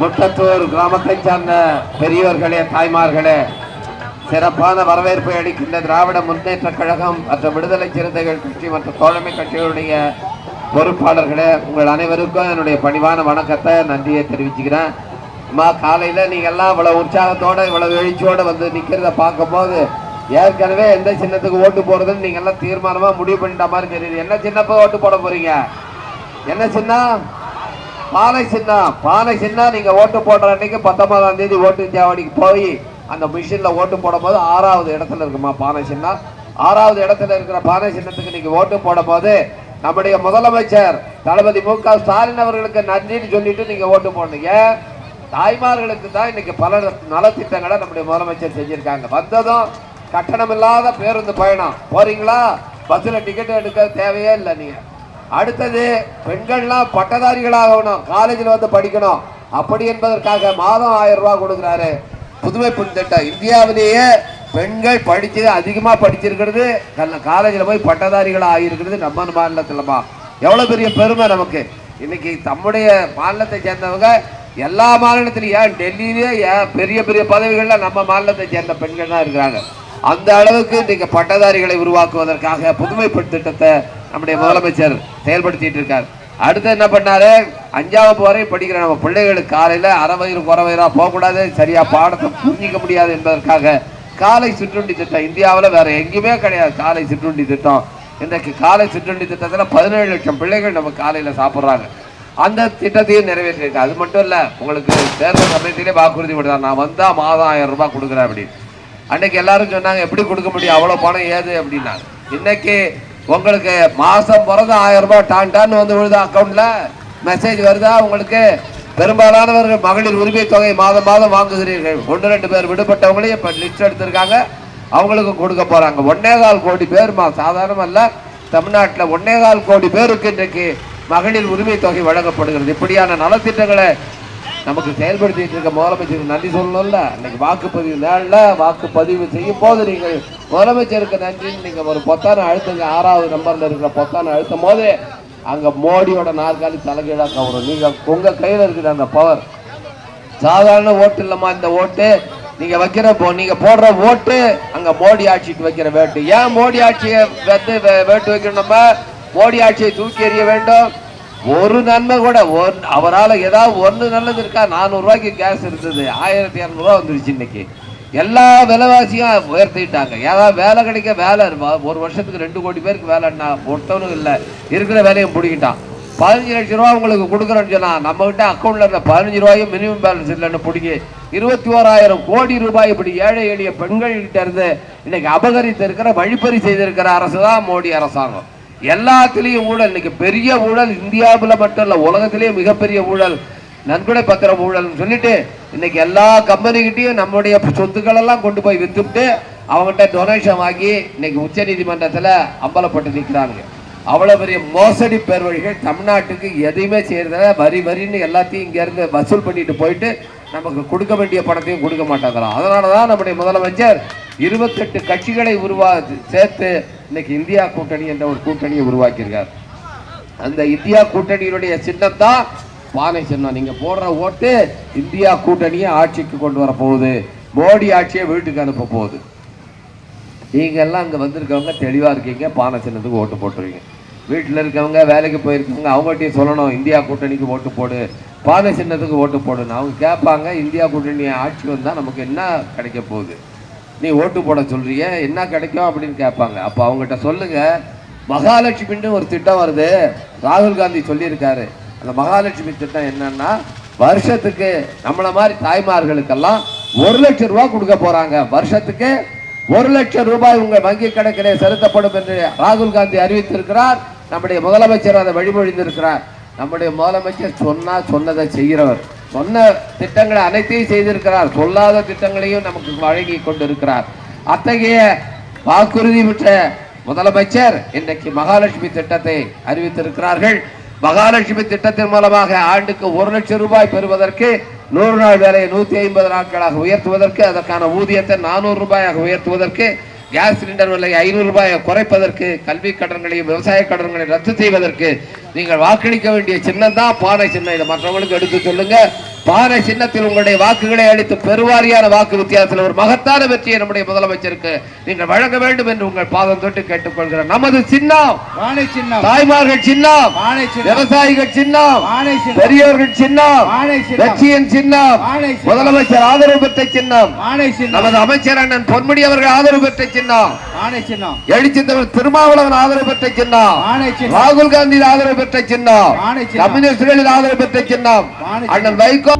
முட்டத்தூர் கிராமத்தைச் சார்ந்த பெரியோர்களே தாய்மார்களே சிறப்பான வரவேற்பை அளிக்கின்ற திராவிட முன்னேற்ற கழகம் மற்ற விடுதலை சிறுத்தைகள் கட்சி மற்றும் தோழமை கட்சிகளுடைய பொறுப்பாளர்களே உங்கள் அனைவருக்கும் என்னுடைய பணிவான வணக்கத்தை நன்றியை தெரிவிச்சுக்கிறேன். அம்மா காலையில் நீங்கள் எல்லாம் இவ்வளோ உற்சாகத்தோடு இவ்வளோ எழுச்சியோடு வந்து நிற்கிறத பார்க்கும்போது ஏற்கனவே எந்த சின்னத்துக்கு ஓட்டு போகிறதுன்னு நீங்கள் எல்லாம் தீர்மானமாக முடிவு பண்ணிட்ட மாதிரி தெரியுது. என்ன சின்னப்போ ஓட்டு போட போகிறீங்க என்ன சின்ன பானை சின்னம் பானை சின்னா நீங்க ஓட்டு போடுற அன்னைக்கு பத்தொன்பதாம் தேதி ஓட்டு தேவடிக்கு போய் அந்த மிஷின்ல ஓட்டு போடும்போது ஆறாவது இடத்துல இருக்குமா பானை சின்னா? ஆறாவது இடத்துல இருக்கிற பானை சின்னத்துக்கு நீங்க ஓட்டு போடும்போது நம்முடைய முதலமைச்சர் தளபதி மு க ஸ்டாலின் அவர்களுக்கு நன்றின்னு சொல்லிட்டு நீங்க ஓட்டு போடுங்க தாய்மார்களுக்கு தான் இன்னைக்கு பல நலத்திட்டங்களை நம்முடைய முதலமைச்சர் செஞ்சிருக்காங்க. வந்ததும் கட்டணம் இல்லாத பேருந்து பயணம். போறீங்களா? பஸ்ல டிக்கெட் எடுக்க தேவையே இல்லை நீங்க. அடுத்தது பெண்கள்லாம் பட்டதாரிகளாகணும் காலேஜில் வந்து படிக்கணும். அப்படி என்பதற்காக மாதம் ஆயிரம் ரூபாய் கொடுக்குறாரு. புதுமை பெண் திட்டம். இந்தியாவிலேயே பெண்கள் படிச்சு அதிகமாக படிச்சிருக்கிறது. காலேஜில் போய் பட்டதாரிகளாக ஆகியிருக்கிறது நம்ம மாநிலத்தில்மா எவ்வளோ பெரிய பெருமை நமக்கு. இன்னைக்கு தம்முடைய மாநிலத்தை சேர்ந்தவங்க எல்லா மாநிலத்திலையும் ஏன் டெல்லியிலே ஏன் பெரிய பெரிய பதவிகளில் நம்ம மாநிலத்தை சேர்ந்த பெண்கள் தான் இருக்கிறாங்க. அந்த அளவுக்கு இன்றைக்கு பட்டதாரிகளை உருவாக்குவதற்காக புதுமைப்பட்டு திட்டத்தை நம்முடைய முதலமைச்சர் செயல்படுத்திட்டு இருக்கார். அடுத்து என்ன பண்ணாரு? அஞ்சாம் வகுப்பு வரை படிக்கிற நம்ம பிள்ளைகளுக்கு காலையில அரை வயிறு குறை வயிறா போகக்கூடாது. சரியா பாடத்தை புரிஞ்சிக்க முடியாது என்பதற்காக காலை சிற்றுண்டி திட்டம். இந்தியாவில் வேற எங்கேயுமே கிடையாது காலை சிற்றுண்டி திட்டம். இன்றைக்கு காலை சிற்றுண்டி திட்டத்தில் பதினேழு லட்சம் பிள்ளைகள் நம்ம காலையில் சாப்பிட்றாங்க. அந்த திட்டத்தையும் நிறைவேற்றிருக்கு அது மட்டும் இல்லை உங்களுக்கு தேர்தல் சமயத்திலே வாக்குறுதி விடுறாங்க நான் வந்தால் மாதம் ஆயிரம் ரூபாய் கொடுக்குறேன் அப்படின்னு. அன்னைக்கு எல்லாரும் சொன்னாங்க எப்படி கொடுக்க முடியும்? அவ்வளோ பணம் ஏது? அப்படின்னாங்க. இன்னைக்கு உங்களுக்கு மாதம் பிறந்த ஆயிரம் ரூபாய் டான் டான் வந்து விழுதா அக்கௌண்ட்டில் மெசேஜ் வருதா? உங்களுக்கு பெரும்பாலானவர்கள் மகளிர் உரிமை தொகை மாதம் மாதம் வாங்குகிறீர்கள். ஒன்று ரெண்டு பேர் விடுபட்டவங்களையும் இப்போ லிஸ்ட் எடுத்திருக்காங்க. அவங்களுக்கு கொடுக்க போகிறாங்க ஒன்னே கால் கோடி பேர் மா சாதாரணமல்ல. தமிழ்நாட்டில் ஒன்னே கால் கோடி பேருக்கு இன்றைக்கு மகளிர் உரிமை தொகை வழங்கப்படுகிறது. இப்படியான நலத்திட்டங்களை நமக்கு செயல்படுத்திட்டு இருக்க முதலமைச்சருக்கு நன்றி சொல்லணும்ல. இன்னைக்கு வாக்குப்பதிவு நாளில் வாக்குப்பதிவு செய்யும் போது நீங்கள் முதலமைச்சருக்கு நன்றின்னு நீங்கள் ஒரு பொத்தான அழுத்துங்க. ஆறாவது நம்பரில் இருக்கிற பொத்தான அழுத்தும் போது அங்கே மோடியோட நாற்காலி தலைகீழாக கவரும் நீங்கள் உங்கள் கையில் இருக்குது அந்த பவர் சாதாரண ஓட்டு இல்லைம்மா இந்த ஓட்டு. நீங்க வைக்கிற போ நீங்க போடுற ஓட்டு அங்க மோடி ஆட்சிக்கு வைக்கிற வேட்டு. ஏன் மோடி ஆட்சியை வந்து வேட்டு வைக்கணும் நம்ம மோடி ஆட்சியை தூக்கி எறிய வேண்டும். ஒரு நன்மை கூட ஒன் அவரால் ஏதாவது ஒன்று நல்லது இருக்கா? நானூறுரூவாய்க்கு கேஸ் இருந்தது. ஆயிரத்தி இரநூறுவா வந்துருச்சு இன்னைக்கு. எல்லா விலைவாசியும் உயர்த்திட்டாங்க. ஏதாவது வேலை கிடைக்க வேலை இருப்பா- ஒரு வருஷத்துக்கு ரெண்டு கோடி பேருக்கு வேலைன்னா ஒருத்தவனும் இல்லை. இருக்கிற வேலையும் பிடிக்கிட்டான். பதினஞ்சு லட்ச ரூபா உங்களுக்கு கொடுக்குறேன்னு சொன்னால் நம்மகிட்ட அக்கௌண்ட்டில் இருந்த பதினஞ்சு ரூபாயும் மினிமம் பேலன்ஸ் இல்லைன்னு பிடிக்கி இருபத்தி ஓராயிரம் கோடி ரூபாய் இப்படி ஏழை எளிய பெண்கள்கிட்ட இருந்து இன்னைக்கு அபகரித்து இருக்கிற வழிப்பறி செய்திருக்கிற அரசு தான் மோடி அரசாங்கம். எல்லாத்துலேயும் ஊழல். இன்னைக்கு பெரிய ஊழல் இந்தியாவில் மட்டும் இல்லை உலகத்திலேயே மிகப்பெரிய ஊழல் நன்கொடை பத்திரம் ஊழல்னு சொல்லிட்டு இன்னைக்கு எல்லா கம்பெனிகிட்டையும் நம்முடைய சொத்துக்கள் எல்லாம் கொண்டு போய் வித்துவிட்டு அவங்ககிட்ட டொனேஷன் வாங்கி இன்னைக்கு உச்ச நீதிமன்றத்தில் அம்பலப்பட்டு நிற்கிறாங்க அவ்வளோ பெரிய மோசடி பேர்வழிகள் தமிழ்நாட்டுக்கு எதையுமே செய்யறதில்ல. வரி வரின்னு எல்லாத்தையும் இங்கேருந்து வசூல் பண்ணிட்டு போயிட்டு நமக்கு கொடுக்க வேண்டிய பணத்தையும் கொடுக்க மாட்டாங்களாம். அதனால தான் நம்முடைய முதலமைச்சர் இருபத்தெட்டு கட்சிகளை உருவா சேர்த்து இன்னைக்கு இந்தியா கூட்டணி என்ற ஒரு கூட்டணியை உருவாக்கியிருக்கார். அந்த இந்தியா கூட்டணியினுடைய சின்னம் தான் பானை சின்னம். நீங்க போடுற ஓட்டு இந்தியா கூட்டணியை ஆட்சிக்கு கொண்டு வர போகுது. மோடி ஆட்சியை வீட்டுக்கு அனுப்ப போகுது. நீங்க எல்லாம் அங்க வந்திருக்கவங்க தெளிவா இருக்கீங்க. பானை சின்னத்துக்கு ஓட்டு போட்டுருவீங்க. வீட்டில் இருக்கவங்க வேலைக்கு போயிருக்கவங்க அவங்ககிட்டயும் சொல்லணும். இந்தியா கூட்டணிக்கு ஓட்டு போடு. பானை சின்னத்துக்கு ஓட்டு போடுன்னு. அவங்க கேட்பாங்க இந்தியா கூட்டணி ஆட்சி வந்தால் நமக்கு என்ன கிடைக்க போகுது? நீ ஓட்டு போட சொல்றிய? என்ன கிடைக்கும் அப்படின்னு கேட்பாங்க. அப்போ அவங்ககிட்ட சொல்லுங்க. மகாலட்சுமின்னு ஒரு திட்டம் வருது. ராகுல் காந்தி சொல்லியிருக்காரு. அந்த மகாலட்சுமி திட்டம் என்னன்னா வருஷத்துக்கு நம்மள மாதிரி தாய்மார்களுக்கெல்லாம் ஒரு லட்சம் ரூபாய் கொடுக்க போறாங்க. வருஷத்துக்கு ஒரு லட்சம் ரூபாய் உங்க வங்கி கணக்கிலே செலுத்தப்படும் என்று ராகுல் காந்தி அறிவித்திருக்கிறார். நம்முடைய முதலமைச்சர் அதை வழிமொழிந்திருக்கிறார். நம்முடைய முதலமைச்சர் சொன்னா சொன்னதை செய்கிறவர். சொன்ன திட்டங்களை அனைத்தையும் செய்திருக்கிறார். சொல்லாத திட்டங்களையும் நமக்கு வழங்கி கொண்டிருக்கிறார். அத்தகைய வாக்குறுதி பெற்ற முதலமைச்சர் இன்றைக்கு மகாலட்சுமி திட்டத்தை அறிவித்திருக்கிறார்கள். மகாலட்சுமி திட்டத்தின் மூலமாக ஆண்டுக்கு ஒரு லட்சம் ரூபாய் பெறுவதற்கு நூறு நாள் வேலையை நூத்தி ஐம்பது நாட்களாக உயர்த்துவதற்கு அதற்கான ஊதியத்தை நானூறு ரூபாயாக உயர்த்துவதற்கு கேஸ் சிலிண்டர் விலை ஐநூறு ரூபாயை குறைப்பதற்கு கல்வி கடன்களையும் விவசாய கடன்களை ரத்து செய்வதற்கு நீங்கள் வாக்களிக்க வேண்டிய சின்னம் தான் பானை சின்னம். இதை மற்றவங்களுக்கு எடுத்து சொல்லுங்க. பானை சின்னத்தில் உங்களுடைய வாக்குகளை அளித்து பெருவாரியான வாக்கு வித்தியாசத்தில் ஒரு மகத்தான வெற்றியை நம்முடைய முதலமைச்சருக்கு நீங்கள் வழங்க வேண்டும் என்று உங்கள் பாதம் தொட்டு கேட்டுக்கொள்கிறேன். நமது சின்னம். பானை சின்னம். தாய்மார்கள் சின்னம். பானை சின்னம். விவசாயிகள் சின்னம். பானை சின்னம். பெரியவர்கள் சின்னம். பானை சின்னம். சின்னம். முதலமைச்சர் ஆதரவு பெற்ற சின்னம். பானை சின்னம். நமது அமைச்சர் அண்ணன் பொன்முடி அவர்கள் ஆதரவு பெற்ற சின்னம். பானை சின்னம். எழுச்சி தமிழ் திருமாவளவன் ஆதரவு பெற்ற சின்னம். ராகுல் காந்தி ஆதரவு பெற்ற சின்னம். கம்யூனிஸ்டுகளின் ஆதரவு பெற்ற சின்னம். அண்ணன் வைகோ